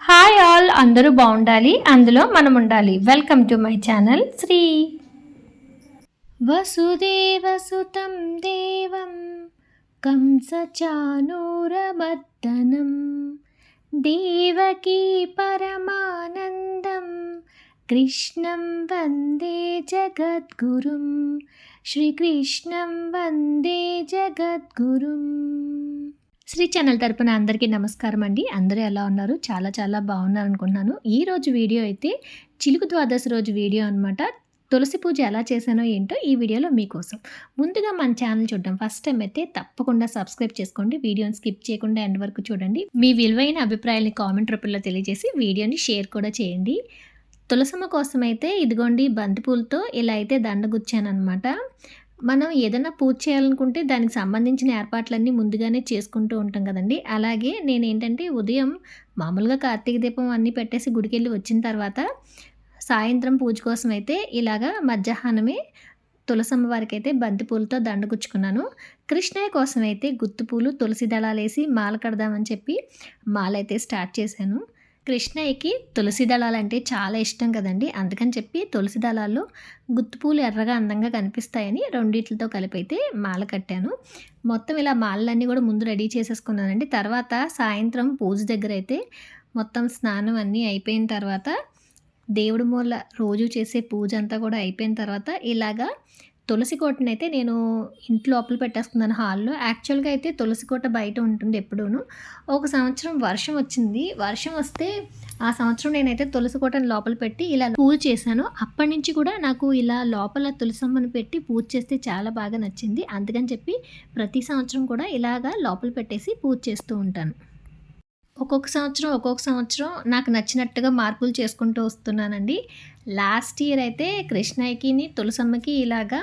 Hi all అందరూ బాగుండాలి అందులో మనం ఉండాలి welcome to my channel Shri. వసుదేవసుతం దేవం కంసచానూరమర్దనం దేవకీ పరమానంద కృష్ణం వందే జగద్గురుం. శ్రీకృష్ణం వందే జగద్గురుం. శ్రీ ఛానల్ తరపున అందరికీ నమస్కారం అండి. అందరూ ఎలా ఉన్నారు? చాలా చాలా బాగున్నారు అనుకుంటున్నాను ఈ రోజు వీడియో అయితే చిలుకు ద్వాదశి రోజు వీడియో అనమాట తులసి పూజ ఎలా చేశానో ఏంటో ఈ వీడియోలో మీకోసం. ముందుగా మన ఛానల్ చూడడం ఫస్ట్ టైం అయితే తప్పకుండా సబ్స్క్రైబ్ చేసుకోండి. వీడియోని స్కిప్ చేయకుండా ఎండ్ వరకు చూడండి. మీ విలువైన అభిప్రాయాన్ని కామెంట్ రూపంలో తెలియజేసి వీడియోని షేర్ కూడా చేయండి. తులసమ్మ కోసం అయితే ఇదిగోండి బంతిపూలతో ఇలా అయితే దండగుచ్చానమాట మనం ఏదైనా పూజ చేయాలనుకుంటే దానికి సంబంధించిన ఏర్పాట్లన్నీ ముందుగానే చేసుకుంటూ ఉంటాం కదండి. అలాగే నేను ఏంటంటే ఉదయం మామూలుగా కార్తీక దీపం అన్నీ పెట్టేసి గుడికి వెళ్ళి వచ్చిన తర్వాత సాయంత్రం పూజ కోసం అయితే ఇలాగా మధ్యాహ్నమే తులసమ్మ వారికి అయితే బంతిపూలతో దండగుచ్చుకున్నాను. కృష్ణయ్య కోసం అయితే గుత్తుపూలు తులసి దళాలు వేసి మాల కడదామని చెప్పి మాల అయితే స్టార్ట్ చేశాను. కృష్ణయ్యకి తులసి దళాలు అంటే చాలా ఇష్టం కదండి. అందుకని చెప్పి తులసి దళాల్లో గుత్తుపూలు ఎర్రగా అందంగా కనిపిస్తాయని రెండిట్లతో కలిపి అయితే మాల కట్టాను. మొత్తం ఇలా మాలలన్నీ కూడా ముందు రెడీ చేసేసుకున్నానండి. తర్వాత సాయంత్రం పూజ దగ్గర అయితే మొత్తం స్నానం అన్నీ అయిపోయిన తర్వాత దేవుడి మూల రోజు చేసే పూజ అంతా కూడా అయిపోయిన తర్వాత ఇలాగా తులసి కోటను అయితే నేను ఇంట్లో అప్పులు పెట్టేసుకున్నాను హాల్లో. యాక్చువల్గా అయితే తులసి కోట బయట ఉంటుంది ఎప్పుడూను. ఒక సంవత్సరం వర్షం వచ్చింది. వర్షం వస్తే ఆ సంవత్సరం నేనైతే తులసి కోటను లోపల పెట్టి ఇలా పూజ చేశాను. అప్పటి నుంచి కూడా నాకు ఇలా లోపల తులసమ్మను పెట్టి పూజ చేస్తే చాలా బాగా నచ్చింది. అందుకని చెప్పి ప్రతి సంవత్సరం కూడా ఇలాగా లోపల పెట్టేసి పూజ చేస్తూ ఉంటాను. ఒక్కొక్క సంవత్సరం ఒక్కొక్క సంవత్సరం నాకు నచ్చినట్టుగా మార్పులు చేసుకుంటూ వస్తున్నానండి. లాస్ట్ ఇయర్ అయితే కృష్ణయ్యకిని తులసమ్మకి ఇలాగా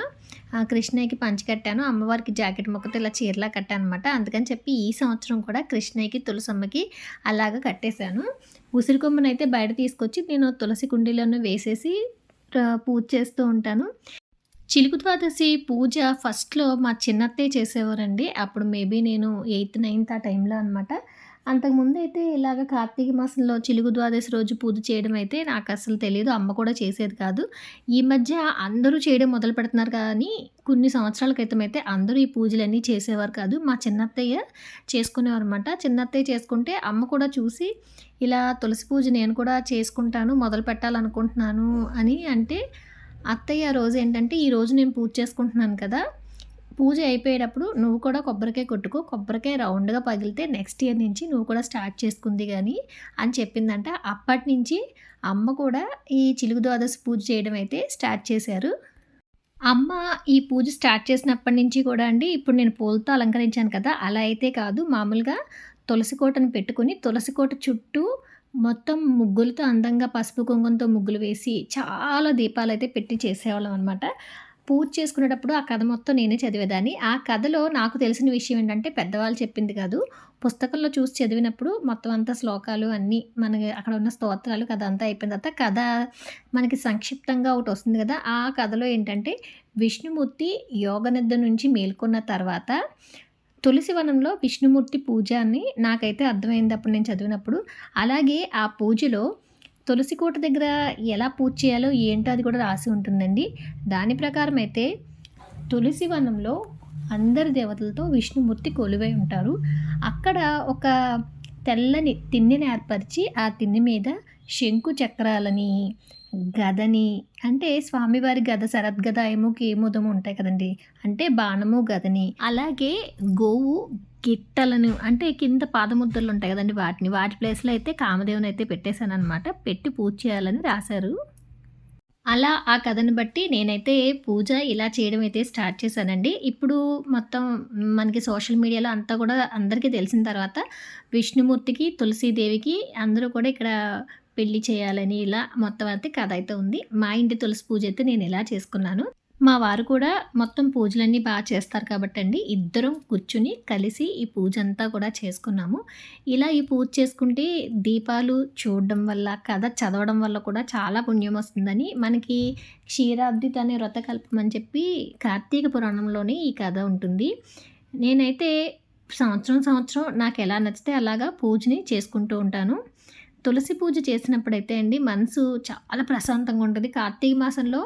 కృష్ణయ్యకి పంచి కట్టాను. అమ్మవారికి జాకెట్ మొక్కతో ఇలా చీరలా కట్టాను అనమాట అందుకని చెప్పి ఈ సంవత్సరం కూడా కృష్ణయ్యకి తులసమ్మకి అలాగా కట్టేశాను. ఉసిరి కొమ్మను అయితే బయట తీసుకొచ్చి నేను తులసి కుండీలోనే వేసేసి పూజ చేస్తూ ఉంటాను. చిలుకు ద్వాదశి పూజ ఫస్ట్లో మా చిన్నత్తే చేసేవారండి. అప్పుడు మేబీ నేను ఎయిత్ నైన్త్ ఆ టైంలో అనమాట అంతకుముందు అయితే ఇలాగ కార్తీక మాసంలో చిలుగు ద్వాదశి రోజు పూజ చేయడం అయితే నాకు అసలు తెలియదు అమ్మ కూడా చేసేది కాదు. ఈ మధ్య అందరూ చేయడం మొదలు పెడుతున్నారు కానీ కొన్ని సంవత్సరాల క్రితం అయితే అందరూ ఈ పూజలన్నీ చేసేవారు కాదు. మా చిన్నత్తయ్య చేసుకునేవారు అనమాట చిన్నత్తయ్య చేసుకుంటే అమ్మ కూడా చూసి ఇలా తులసి పూజ నేను కూడా చేసుకుంటాను మొదలు పెట్టాలనుకుంటున్నాను అని అంటే అత్తయ్య ఆ రోజు ఏంటంటే ఈ రోజు నేను పూజ చేసుకుంటున్నాను కదా పూజ అయిపోయేటప్పుడు నువ్వు కూడా కొబ్బరికాయ కొట్టుకో కొబ్బరికాయ రౌండ్గా పగిలితే నెక్స్ట్ ఇయర్ నుంచి నువ్వు కూడా స్టార్ట్ చేసుకుంది కానీ అని చెప్పిందంట. అప్పటి నుంచి అమ్మ కూడా ఈ చిలుగు ద్వాదశి పూజ చేయడం అయితే స్టార్ట్ చేశారు. అమ్మ ఈ పూజ స్టార్ట్ చేసినప్పటి నుంచి కూడా అండి ఇప్పుడు నేను పూలతో అలంకరించాను కదా అలా అయితే కాదు. మామూలుగా తులసి కోటను పెట్టుకుని తులసి కోట చుట్టూ మొత్తం ముగ్గులతో అందంగా పసుపు కుంకుమతో ముగ్గులు వేసి చాలా దీపాలు అయితే పెట్టి చేసేవాళ్ళం అనమాట పూజ చేసుకునేటప్పుడు ఆ కథ మొత్తం నేనే చదివేదాన్ని. ఆ కథలో నాకు తెలిసిన విషయం ఏంటంటే పెద్దవాళ్ళు చెప్పింది కాదు. పుస్తకంలో చూసి చదివినప్పుడు మొత్తం అంతా శ్లోకాలు అన్నీ మనకి అక్కడ ఉన్న స్తోత్రాలు కథ అంతా అయిపోయిన తర్వాత కథ మనకి సంక్షిప్తంగా ఒకటి వస్తుంది కదా. ఆ కథలో ఏంటంటే విష్ణుమూర్తి యోగ నిద్ర నుంచి మేల్కొన్న తర్వాత తులసి వనంలో విష్ణుమూర్తి పూజ అని నాకైతే అర్థమైంది అప్పుడు నేను చదివినప్పుడు. అలాగే ఆ పూజలో తులసి కోట దగ్గర ఎలా పూజ చేయాలో ఏంటో అది కూడా రాసి ఉంటుందండి. దాని ప్రకారం అయితే తులసి వనంలో అందరి దేవతలతో విష్ణుమూర్తి కొలువై ఉంటారు. అక్కడ ఒక తెల్లని తిన్నెని ఏర్పరిచి ఆ తిన్నె మీద శంకు చక్రాలని గదని అంటే స్వామివారి గద శరద్గద ఏమో కేముదము ఉంటాయి కదండి. అంటే బాణము గదని. అలాగే గోవు గిట్టలను అంటే కింద పాదముద్రలు ఉంటాయి కదండి వాటిని. వాటి ప్లేస్లో అయితే కామదేవుని అయితే పెట్టేశాను అనమాట పెట్టి పూజ చేయాలని రాశారు. అలా ఆ కథను బట్టి నేనైతే పూజ ఇలా చేయడం అయితే స్టార్ట్ చేశానండి. ఇప్పుడు మొత్తం మనకి సోషల్ మీడియాలో అంతా కూడా అందరికీ తెలిసిన తర్వాత విష్ణుమూర్తికి తులసీదేవికి అందరూ కూడా ఇక్కడ పెళ్ళి చేయాలని ఇలా మొత్తం అయితే కథ అయితే ఉంది. మా ఇంటి తులసి పూజ అయితే నేను ఇలా చేసుకున్నాను. మా వారు కూడా మొత్తం పూజలన్నీ బాగా చేస్తారు కాబట్టి అండి ఇద్దరం కూర్చుని కలిసి ఈ పూజ అంతా కూడా చేసుకున్నాము. ఇలా ఈ పూజ చేసుకుంటే దీపాలు చూడడం వల్ల కథ చదవడం వల్ల కూడా చాలా పుణ్యం వస్తుందని మనకి క్షీరాబ్దిత అనే వ్రతకల్పం అని చెప్పి కార్తీక పురాణంలోనే ఈ కథ ఉంటుంది. నేనైతే సంవత్సరం సంవత్సరం నాకు ఎలా నచ్చితే అలాగా పూజని చేసుకుంటూ ఉంటాను. తులసి పూజ చేసినప్పుడైతే అండి మనసు చాలా ప్రశాంతంగా ఉంటుంది. కార్తీక మాసంలో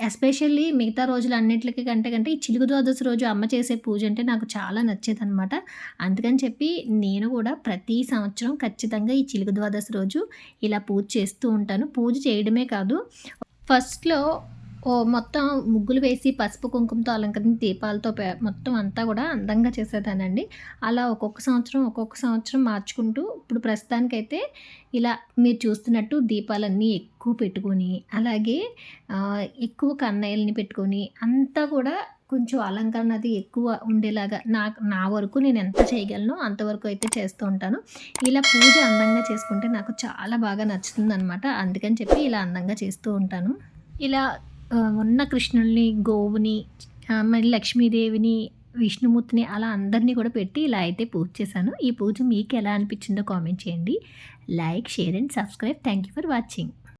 ఎస్పెషల్లీ మిగతా రోజులు అన్నింటికి కంటే కంటే ఈ చిలుగు ద్వాదశి రోజు అమ్మ చేసే పూజ అంటే నాకు చాలా నచ్చేదనమాట అందుకని చెప్పి నేను కూడా ప్రతి సంవత్సరం ఖచ్చితంగా ఈ చిలుగు ద్వాదశి రోజు ఇలా పూజ చేస్తూ ఉంటాను. పూజ చేయడమే కాదు ఫస్ట్లో ఓ మొత్తం ముగ్గులు వేసి పసుపు కుంకుమతో అలంకరించి దీపాలతో మొత్తం అంతా కూడా అందంగా చేసేదానండి. అలా ఒక్కొక్క సంవత్సరం ఒక్కొక్క సంవత్సరం మార్చుకుంటూ ఇప్పుడు ప్రస్తుతానికైతే ఇలా మీరు చూస్తున్నట్టు దీపాలన్నీ ఎక్కువ పెట్టుకొని అలాగే ఎక్కువ కన్నయ్యల్ని పెట్టుకొని అంతా కూడా కొంచెం అలంకరణ అది ఎక్కువ ఉండేలాగా నాకు నా వరకు నేను ఎంత చేయగలను అంతవరకు అయితే చేస్తూ ఉంటాను. ఇలా పూజ అందంగా చేసుకుంటే నాకు చాలా బాగా నచ్చుతుంది అనమాట అందుకని చెప్పి ఇలా అందంగా చేస్తూ ఉంటాను. ఇలా ఉన్న కృష్ణుల్ని గోవుని మరి లక్ష్మీదేవిని విష్ణుమూర్తిని అలా అందరినీ కూడా పెట్టి ఇలా అయితే పూజ చేశాను. ఈ పూజ మీకు ఎలా అనిపించిందో కామెంట్ చేయండి. Like share and subscribe. Thank you for watching.